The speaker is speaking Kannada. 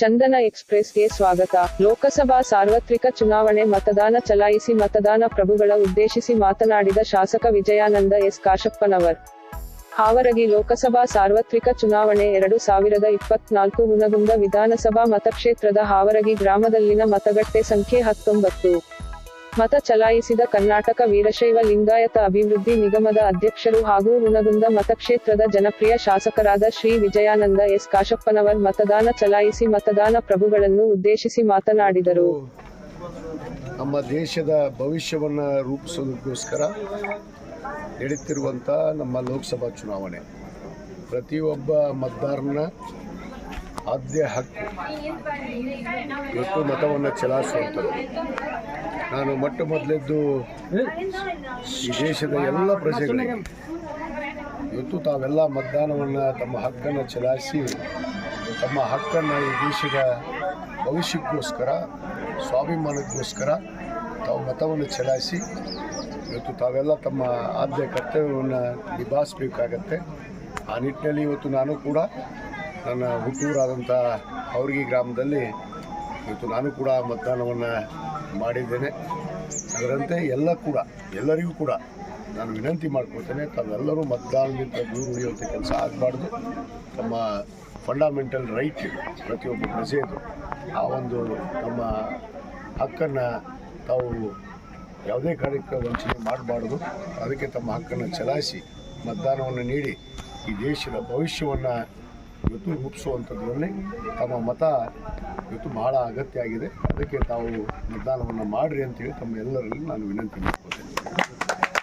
ಚಂದನ ಎಕ್ಸ್ಪ್ರೆಸ್ಗೆ ಸ್ವಾಗತ. ಲೋಕಸಭಾ ಸಾರ್ವತ್ರಿಕ ಚುನಾವಣೆ ಮತದಾನ ಚಲಾಯಿಸಿ ಮತದಾನ ಪ್ರಭುಗಳ ಉದ್ದೇಶಿಸಿ ಮಾತನಾಡಿದ ಶಾಸಕ ವಿಜಯಾನಂದ ಎಸ್. ಕಾಶಪ್ಪನವರ್. ಹಾವರಗಿ ಲೋಕಸಭಾ ಸಾರ್ವತ್ರಿಕ ಚುನಾವಣೆ ಎರಡು ಸಾವಿರದ ಇಪ್ಪತ್ನಾಲ್ಕು ಹುನಗುಂದ ವಿಧಾನಸಭಾ ಮತಕ್ಷೇತ್ರದ ಹಾವರಗಿ ಗ್ರಾಮದಲ್ಲಿನ ಮತಗಟ್ಟೆ ಸಂಖ್ಯೆ ಹತ್ತೊಂಬತ್ತು. ಮತ ಚಲಾಯಿಸಿದ ಕರ್ನಾಟಕ ವೀರಶೈವ ಲಿಂಗಾಯತ ಅಭಿವೃದ್ಧಿ ನಿಗಮದ ಅಧ್ಯಕ್ಷರು ಹಾಗೂ ಋಣಗುಂದ ಮತಕ್ಷೇತ್ರದ ಜನಪ್ರಿಯ ಶಾಸಕರಾದ ಶ್ರೀ ವಿಜಯಾನಂದ ಎಸ್ ಕಾಶಪ್ಪನವರ್ ಮತದಾನ ಚಲಾಯಿಸಿ ಮತದಾನ ಪ್ರಭುಗಳನ್ನು ಉದ್ದೇಶಿಸಿ ಮಾತನಾಡಿದರು. ನಮ್ಮ ದೇಶದ ಭವಿಷ್ಯವನ್ನು ರೂಪಿಸೋದಕ್ಕೋಸ್ಕರ ನಡೆಯುತ್ತಿರುವಂಥ ನಮ್ಮ ಲೋಕಸಭಾ ಚುನಾವಣೆ. ಪ್ರತಿಯೊಬ್ಬ ಮತದಾರನ ಆದ್ಯ ಹಕ್ಕು ಮತವನ್ನು ಚಲಾಯಿಸುವಂಥದ್ದು ನಾನು ಮೊಟ್ಟ ಮೊದಲೆದ್ದು ದೇಶದ ಎಲ್ಲ ಪ್ರಜೆಗಳಿಗೆ. ಇವತ್ತು ತಾವೆಲ್ಲ ಮತದಾನವನ್ನು ತಮ್ಮ ಹಕ್ಕನ್ನು ಚಲಾಯಿಸಿ, ತಮ್ಮ ಹಕ್ಕನ್ನು ಈ ದೇಶದ ಭವಿಷ್ಯಕ್ಕೋಸ್ಕರ, ಸ್ವಾಭಿಮಾನಕ್ಕೋಸ್ಕರ ತಾವು ಮತವನ್ನು ಚಲಾಯಿಸಿ, ಇವತ್ತು ತಾವೆಲ್ಲ ತಮ್ಮ ಆದ್ಯ ಕರ್ತವ್ಯವನ್ನು ನಿಭಾಯಿಸಬೇಕಾಗತ್ತೆ. ಆ ನಿಟ್ಟಿನಲ್ಲಿ ಇವತ್ತು ನಾನು ಕೂಡ ನನ್ನ ಹುಟ್ಟೂರಾದಂಥ ಅವ್ರಿಗೆ ಗ್ರಾಮದಲ್ಲಿ, ಇವತ್ತು ನಾನು ಕೂಡ ಮತದಾನವನ್ನು ಮಾಡಿದ್ದೇನೆ. ಅದರಂತೆ ಎಲ್ಲ ಕೂಡ, ಎಲ್ಲರಿಗೂ ಕೂಡ ನಾನು ವಿನಂತಿ ಮಾಡ್ಕೊಳ್ತೇನೆ, ತಾವೆಲ್ಲರೂ ಮತದಾನದಿಂದ ದೂರು ಉಳಿಯುವಂಥ ಕೆಲಸ ಆಗಬಾರ್ದು. ತಮ್ಮ ಫಂಡಮೆಂಟಲ್ ರೈಟ್ ಇದೆ, ಪ್ರತಿಯೊಬ್ಬ ಪ್ರಜೆಯದು ಆ ಒಂದು ನಮ್ಮ ಹಕ್ಕನ್ನು ತಾವು ಯಾವುದೇ ಕಾರ್ಯಕ್ಕೆ ವಂಚನೆ ಮಾಡಬಾರ್ದು. ಅದಕ್ಕೆ ತಮ್ಮ ಹಕ್ಕನ್ನು ಚಲಾಯಿಸಿ, ಮತದಾನವನ್ನು ನೀಡಿ, ಈ ದೇಶದ ಭವಿಷ್ಯವನ್ನು ಇವತ್ತು ರೂಪಿಸುವಂಥದ್ರಲ್ಲಿ ತಮ್ಮ ಮತ ಇವತ್ತು ಬಹಳ ಅಗತ್ಯ ಆಗಿದೆ ಅದಕ್ಕೆ ತಾವು ಮತದಾನವನ್ನು ಮಾಡಿರಿ ಅಂತೇಳಿ ತಮ್ಮ ಎಲ್ಲರಲ್ಲಿ ನಾನು ವಿನಂತಿ ಮಾಡ್ಕೊಳ್ತೇನೆ.